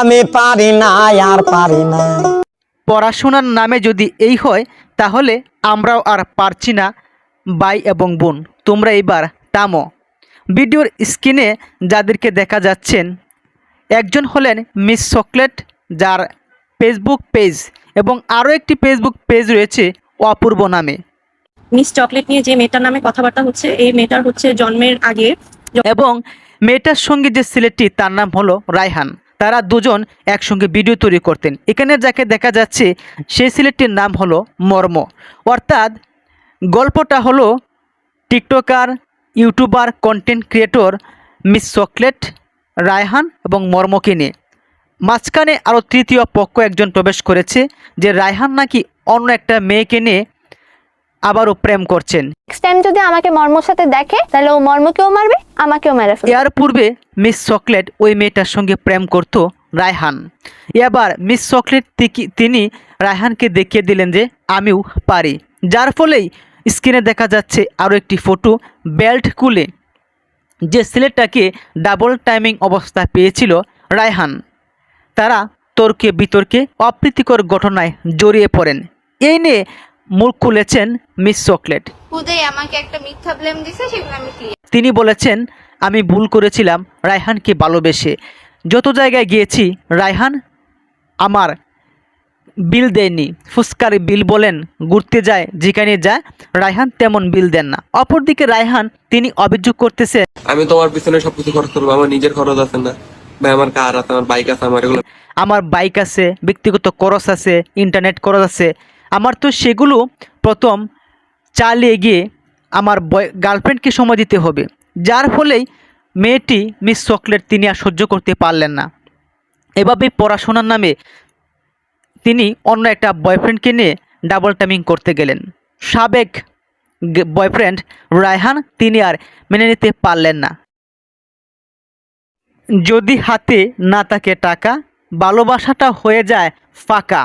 আমি পারি না আর পারি না। পড়াশোনার নামে যদি এই হয় তাহলে আমরাও আর পারছি না বাই এবং বোন। তোমরা এবার থামো। ভিডিওর স্ক্রিনে যাদেরকে দেখা যাচ্ছেন একজন হলেন মিস চকলেট যার ফেসবুক পেজ এবং আরও একটি ফেসবুক পেজ রয়েছে অপূর্ব নামে। মিস চকলেট নিয়ে যে মেয়েটার নামে কথাবার্তা হচ্ছে এই মেয়েটার হচ্ছে জন্মের আগে। এবং মেয়েটার সঙ্গে যে ছেলেটি তার নাম হলো রায়হান। তারা দুজন একসঙ্গে ভিডিও তৈরি করতেন। এখানে যাকে দেখা যাচ্ছে, সেই ছেলেটির নাম হলো মর্ম। অর্থাৎ গল্পটা হলো TikToker, YouTuber content creator Miss Chocolate, Raihan এবং মর্মকে নিয়ে। মাঝখানে আরও তৃতীয় পক্ষ একজন প্রবেশ করেছে, যে রায়হান নাকি অন্য একটা মেয়েকে নিয়ে আবারও প্রেম করছেন। নেক্সট টাইম যদি আমাকে মর্মর সাথে দেখে তাহলে ও মর্মকেও মারবে আমাকেও মেরে ফেলবে। এর পূর্বে মিস চকলেট ওই মেয়েটার সঙ্গে প্রেম করত রায়হান। এবার মিস চকলেট তিনি রায়হানকে দেখিয়ে দিলেন যে আমিও পারি। যার ফলেই স্ক্রিনে দেখা যাচ্ছে আরও একটি ফটো বেল্ট কুলে যে সিলেটটাকে ডাবল টাইমিং অবস্থা পেয়েছিল রায়হান। তারা তর্কে বিতর্কে অপ্রীতিকর ঘটনায় জড়িয়ে পড়েন। এই নিয়ে মুখ খুলেছেন মিস চকলেট। আমাকে একটা মিথ্যা ব্লেম দিছে সেগুলো আমি ক্লিয়ার তিনি বলেছেন আমি ভুল করেছিলাম রায়হানকে ভালোবেসে। যত জায়গায় গিয়েছি রায়হান আমার বিল দেয়নি। ফুসকার বিল বলেন ঘুরতে যায় যেখানে যায় রায়হান তেমন বিল দেন না। অপরদিকে রায়হান তিনি অভিযোগ করতেছে আমি তোমার পিছনে সবকিছু খরচ করব আমার নিজের খরচ আছে না। ভাই আমার কার আছে আমার বাইক আছে আমার এগুলো আমার বাইক আছে ব্যক্তিগত খরচ আছে ইন্টারনেট খরচ আছে। আমার তো সেগুলো প্রথম চালিয়ে গিয়ে আমার বয় গার্লফ্রেন্ডকে সময় দিতে হবে। যার ফলেই মেয়েটি মিস চকলেট তিনি আর সহ্য করতে পারলেন না। এভাবে পড়াশোনার নামে তিনি অন্য একটা বয়ফ্রেন্ডকে নিয়ে ডাবল টাইমিং করতে গেলেন। সাবেক বয়ফ্রেন্ড রায়হান তিনি আর মেনে নিতে পারলেন না। যদি হাতে না থাকে টাকা, ভালোবাসাটা হয়ে যায় ফাঁকা।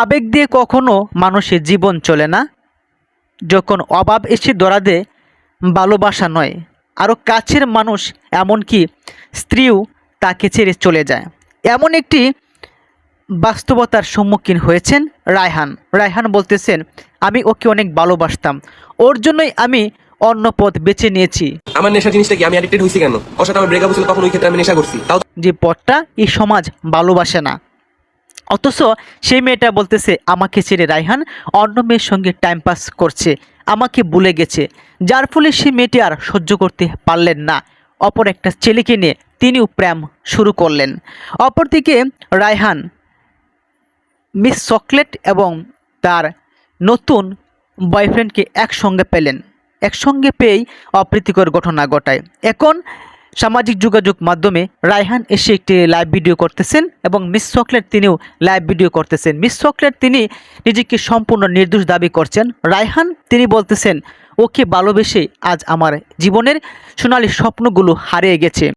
আবেগ দিয়ে কখনো মানুষের জীবন চলে না। যখন অভাব এসে ধরা দেয় ভালোবাসা নয়। আরও কাছের মানুষ এমনকি স্ত্রীও তাকে ছেড়ে চলে যায়। এমন একটি বাস্তবতার সম্মুখীন হয়েছেন রায়হান। রায়হান বলতেছেন আমি ওকে অনেক ভালোবাসতাম। ওর জন্যই আমি অন্য পথ বেছে নিয়েছি। আমার নেশা জিনিসটা কি? আমি অ্যাডিক্টেড হয়েছি কেন? ওর সাথে আমার ব্রেকআপ হয়েছিল তখন ওই ক্ষেত্রে আমি নেশা করছি। তাও যে পথটা এই সমাজ ভালোবাসে না। অথচ সেই মেয়েটা বলতেছে, আমাকে ছেড়ে রায়হান অন্য মেয়ের সঙ্গে টাইম পাস করছে, আমাকে ভুলে গেছে। যার ফলে সেই মেয়েটি আর সহ্য করতে পারলেন না। অপর একটা ছেলেকে নিয়ে তিনিও প্রেম শুরু করলেন। অপরদিকে রায়হান মিস চকলেট এবং তার নতুন বয়ফ্রেন্ডকে একসঙ্গে পেলেন। একসঙ্গে পেয়েই অপ্রীতিকর ঘটনা ঘটায়। এখন সামাজিক যোগাযোগ মাধ্যমে রায়হান এসে একটি লাইভ ভিডিও করতেছেন এবং মিস চকলেট তিনিও লাইভ ভিডিও করতেছেন। মিস চকলেট তিনি নিজেকে সম্পূর্ণ নির্দোষ দাবি করছেন। রায়হান, তিনি বলতেছেন, ওকে ভালোবেসে আজ আমার জীবনের সোনালি স্বপ্নগুলো হারিয়ে গেছে।